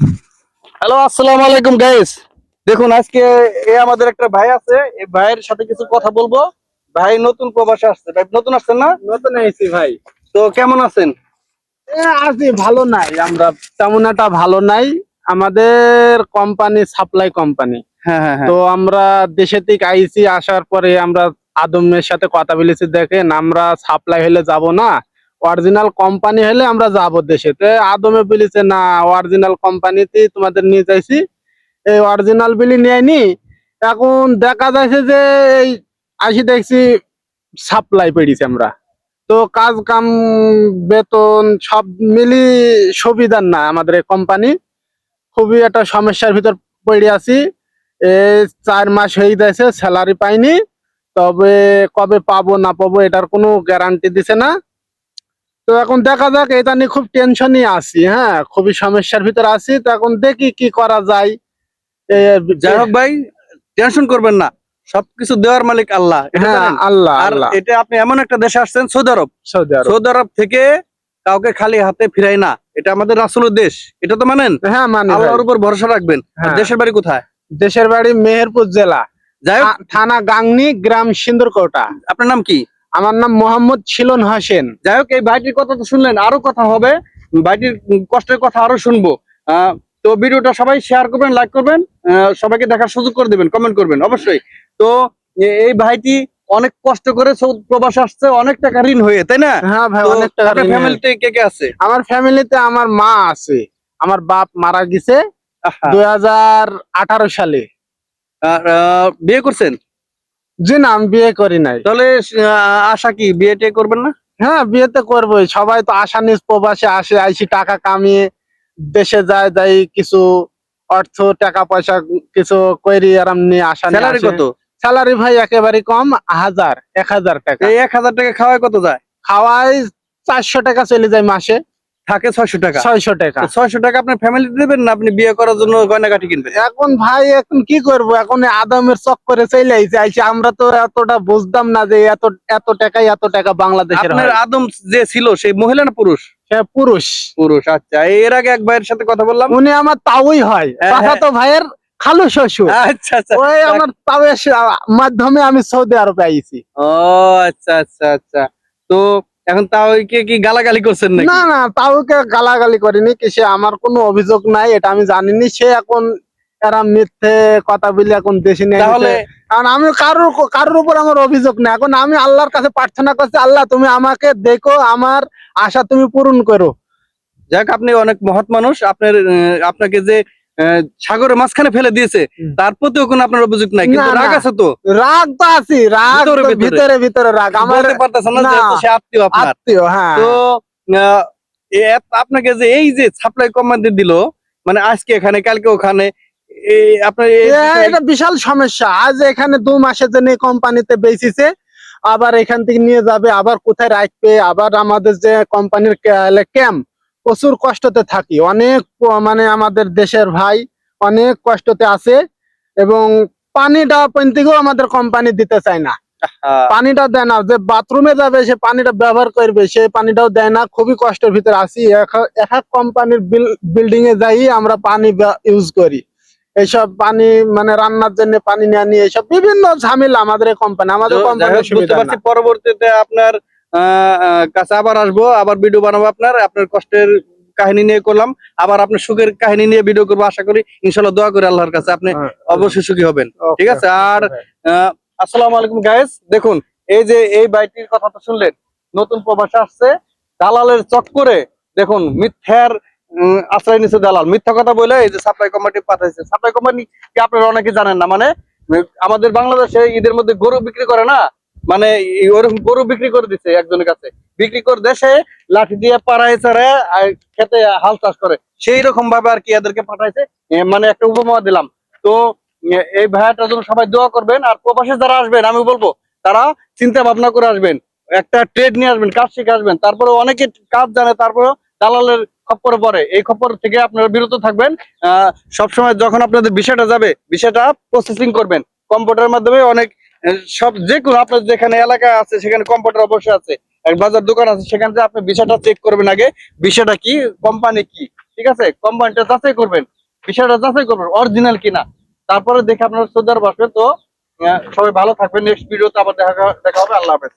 Hello আসসালামু আলাইকুম guys দেখুন আজকে এ আমাদের একটা ভাই আছে। এই ভাইয়ের সাথে কিছু কথা বলব। ভাই নতুন প্রবাসে আসছে। ভাই নতুন আসছেন না? নতুন আইছি ভাই। তো কেমন আছেন? আছি ভালো নাই। আমরা তেমন একটা ভালো নাই। আমাদের কোম্পানি সাপ্লাই কোম্পানি তো আমরা দেশে থেকে আইছি আসার পরে আমরা আদমের সাথে কথা বলেছি দেখেন আমরা সাপ্লাই হলে যাব না। অরিজিনাল কোম্পানি হলে আমরা যাব দেশে। তো আদমে বলেছে, না অরিজিনাল কোম্পানিতে তোমাদের নিয়ে যাইছি। এই অরিজিনাল বিলি নিয়ে এখন দেখা যাচ্ছে যে এই আসি দেখছি সাপ্লাই পেয়েছি আমরা। তো কাজ কাম, বেতন সব মিলি সুবিধার না আমাদের এই কোম্পানি খুবই একটা সমস্যার ভিতর পড়ে আছি। চার মাস হয়ে গেছে স্যালারি পাইনি। তবে কবে পাবো না পাবো এটার কোনো গ্যারান্টি দিছে না। তো এখন দেখা যাক এটা নিয়ে খুব টেনশনই আছি হ্যাঁ? খুবই সমস্যার ভিতরে আছি। তো এখন দেখি কি করা যায়। যাই হোক ভাই টেনশন করবেন না। সবকিছু দেওয়ার মালিক আল্লাহ হ্যাঁ আল্লাহ আর এটা আপনি এমন একটা দেশে আসছেন Saudi Arab. Saudi Arab. Saudi Arab থেকে কাউকে খালি হাতে ফিরাই না। এটা আমাদের রাসুলের দেশ। এটা তো মানেন? হ্যাঁ মানে। আল্লাহর উপর ভরসা রাখবেন। হ্যাঁ। দেশের বাড়ি কোথায়? দেশের বাড়ি মেহেরপুর জেলা। যাই হোক। থানা গাংনি গ্রাম সিন্দুরকোটা। আপনার নাম কি? আমার নাম মোহাম্মদ ছিলন হাসেন। যাই হোক এই ভাইটির কথা তো শুনলেন আরও কথা হবে। ভাইটির কষ্টের কথা আরও শুনব। তো ভিডিওটা সবাই শেয়ার করবেন লাইক করবেন সবাইকে দেখার সুযোগ করে দিবেন কমেন্ট করবেন অবশ্যই। তো এই ভাইটি অনেক কষ্ট করে প্রবাস আসছে অনেক টাকা ঋণ হয়ে তাই না? হ্যাঁ ভাই অনেক টাকা ফ্যামিলিতে কে কে আছে। আমার ফ্যামিলিতে আমার মা আছে। আমার বাপ মারা গেছে দুই সালে। বিয়ে করছেন? জি না আমি বিয়ে করি নাই। তাহলে আশা কি বিয়ে টিয়ে করবেন না? হ্যাঁ বিয়ে তো করবোই। সবাই তো আশা নিজ প্রবাসে আসে আইসি টাকা কামিয়ে দেশে যায় যাই কিছু অর্থ টাকা পয়সা কিছু করি আরাম নিয়ে আসা। স্যালারি কত? স্যালারি ভাই একেবারে কম হাজার এক হাজার টাকা। এই এক হাজার টাকা খাওয়ায় কত যায়? খাওয়াই চারশো টাকা চলে যায় মাসে। থাকে ছয়শো টাকা। ছয়শো টাকা। ছয়শো টাকা আপনার ফ্যামিলিতে দেবেন না? আপনি বিয়ে করার জন্য গয়নাগাটি কিনবেন? এখন ভাই এখন কি করব? এখন আদমের চক্করে চলে আইছে। আমরা তো এতটা বুঝতাম না যে এত এত টাকাই এত টাকা বাংলাদেশের আপনার আদম যে ছিল সেই মহিলা না পুরুষ? পুরুষ। পুরুষ আচ্ছা। এর আগে এক ভাইয়ের সাথে কথা বললাম। উনি আমার তাওই হয়। হ্যাঁ, কথা তো ভাইয়ের খালু শ্বশুর। আচ্ছা আচ্ছা। ওই আমার তাওয়ের মাধ্যমে আমি সৌদি আরবে আইছি। ও আচ্ছা আচ্ছা আচ্ছা। তো এখন তাও কে গালাগালি করছেন নাকি? না না তাওকে গালাগালি করিনি কি সে আমার কোনো অভিযোগ নাই এটা আমি জানিনি সে এখন এরা মিথ্যে কথা বলে এখন দেশে নিয়ে তাহলে কারণ আমি কারোর কারোর উপর আমার অভিযোগ নেই এখন আমি আল্লাহর কাছে প্রার্থনা করছি আল্লাহ তুমি আমাকে দেখো আমার আশা তুমি পূরণ করো। যাক আপনি অনেক মহৎ মানুষ আপনার আপনাকে যে সাগরের মাঝখানে ফেলে দিয়েছে। তার প্রতিও কোনো আপনার অভিযোগ নাই কিন্তু রাগ আছে তো? রাগ তো আছি রাগ ভিতরে ভিতরে। রাগ। আমার না। সে আত্মীয় আপনার। আত্মীয় হ্যাঁ। তো আপনাকে যে এই যে সাপ্লাই কমাতে দিল মানে আজকে এখানে কালকে ওখানে আপনার এটা বিশাল সমস্যা। আজ এখানে দু মাসের জন্য কোম্পানিতে বেচিছে আবার এখান থেকে নিয়ে যাবে আবার কোথায় রাখবে আবার আমাদের যে কোম্পানির ক্যাম্প প্রচুর কষ্টতে থাকি। অনেক মানে আমাদের দেশের ভাই অনেক কষ্টতে আছে এবং পানিটা পর্যন্তও আমাদের কোম্পানি দিতে চায় না। পানিটা দেয় না যে বাথরুমে যাবে সে পানিটা ব্যবহার করবে সেই পানিটাও দেয় না। খুবই কষ্টের ভিতরে আসি এক- এক কোম্পানির বিল্ডিং এ যাই আমরা পানি ইউজ করি। এইসব পানি মানে রান্নার জন্য পানি নেওয়া নিয়ে এইসব বিভিন্ন ঝামেলা আমাদের কোম্পানি আমাদের তো যাই হোক, কোম্পানির বুঝতে সুবিধা পারছি না। পরবর্তীতে আপনার কাছে আবার আসব আবার ভিডিও বানাবো আপনার আপনার কষ্টের কাহিনী নিয়ে করলাম। আবার আপনার সুখের কাহিনী নিয়ে ভিডিও করব আশা করি ইনশাল্লাহ দোয়া করি আল্লাহর কাছে আপনি হ্যাঁ, অবশ্যই সুখী হবেন। ঠিক আছে? আর okay. আহ, আসসালামু আলাইকুম গাইস দেখুন এই যে এই বাইটির কথা তো শুনলেন নতুন প্রবাসে আসছে দালালের চক্করে দেখুন মিথ্যার আশ্রয় নিচ্ছে দালাল। মিথ্যা কথা বলে এই যে সাপ্লাই কোম্পানি পাঠাইছে। সাপ্লাই কোম্পানি কি আপনারা অনেকে জানেন না মানে আমাদের বাংলাদেশে ঈদের মধ্যে গরু বিক্রি করে না মানে ওরকম গরু বিক্রি করে দিচ্ছে একজনের কাছে। বিক্রি করে দেশে লাঠি দিয়ে পাড়ায় আর খেতে হাল চাষ করে। সেই রকম ভাবে আর কি এদেরকে পাঠাইছে। মানে একটা উপমা দিলাম। তো এই ভাইয়াটার জন্য সবাই দোয়া করবেন, আর প্রবাসে যারা আসবেন আমি বলব, তারা চিন্তা ভাবনা করে আসবেন। একটা ট্রেড নিয়ে আসবেন, কাজ শিখে আসবেন। তারপরে অনেকে কাজ জানে তারপরে দালালের খপ্পর পড়ে। এই খপ্পর থেকে আপনারা বিরত থাকবেন। সবসময় যখন আপনাদের বিষয়টা যাবে, বিষয়টা প্রসেসিং করবেন। কম্পিউটারের মাধ্যমে অনেক সব যে কোনো আপনার যেখানে এলাকা আছে, সেখানে কম্পিউটার অবশ্যই আছে, এক বাজার দোকান আছে, সেখান থেকে আপনি বিষয়টা চেক করবেন আগে, বিষয়টা কি কোম্পানি কি, ঠিক আছে? কোম্পানিটা যাচাই করবেন, বিষয়টা যাচাই করবেন অরিজিনাল কিনা। তারপরে দেখে আপনারা শ্রদ্ধার আরব তো সবাই ভালো থাকবেন। নেক্সট ভিডিওতে আবার দেখা দেখা হবে। আল্লাহ হাফেজ।